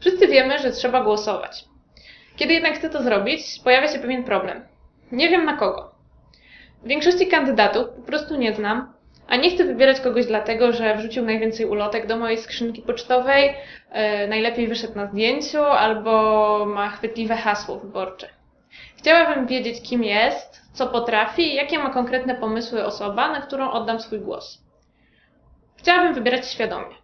Wszyscy wiemy, że trzeba głosować. Kiedy jednak chcę to zrobić, pojawia się pewien problem. Nie wiem na kogo. Większości kandydatów po prostu nie znam, a nie chcę wybierać kogoś dlatego, że wrzucił najwięcej ulotek do mojej skrzynki pocztowej, e, najlepiej wyszedł na zdjęciu albo ma chwytliwe hasło wyborcze. Chciałabym wiedzieć, kim jest, co potrafi i jakie ma konkretne pomysły osoba, na którą oddam swój głos. Chciałabym wybierać świadomie.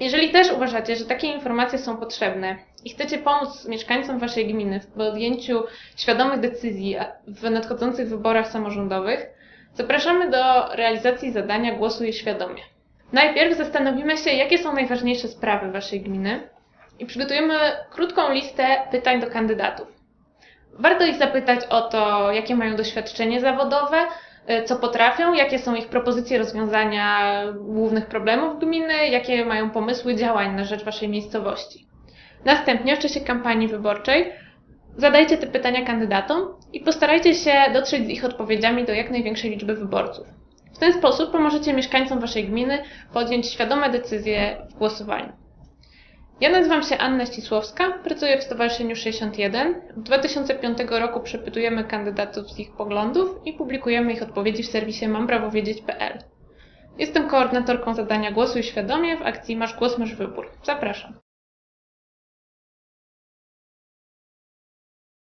Jeżeli też uważacie, że takie informacje są potrzebne i chcecie pomóc mieszkańcom Waszej gminy w podjęciu świadomych decyzji w nadchodzących wyborach samorządowych, zapraszamy do realizacji zadania Głosuj świadomie. Najpierw zastanowimy się, jakie są najważniejsze sprawy Waszej gminy i przygotujemy krótką listę pytań do kandydatów. Warto ich zapytać o to, jakie mają doświadczenie zawodowe, co potrafią, jakie są ich propozycje rozwiązania głównych problemów gminy, jakie mają pomysły działań na rzecz Waszej miejscowości. Następnie w czasie kampanii wyborczej zadajcie te pytania kandydatom i postarajcie się dotrzeć z ich odpowiedziami do jak największej liczby wyborców. W ten sposób pomożecie mieszkańcom Waszej gminy podjąć świadome decyzje w głosowaniu. Ja nazywam się Anna Ścisłowska, pracuję w Stowarzyszeniu 61. W 2005 roku przepytujemy kandydatów z ich poglądów i publikujemy ich odpowiedzi w serwisie mamprawowiedzieć.pl. Jestem koordynatorką zadania Głosuj Świadomie w akcji Masz Głos, Masz Wybór. Zapraszam.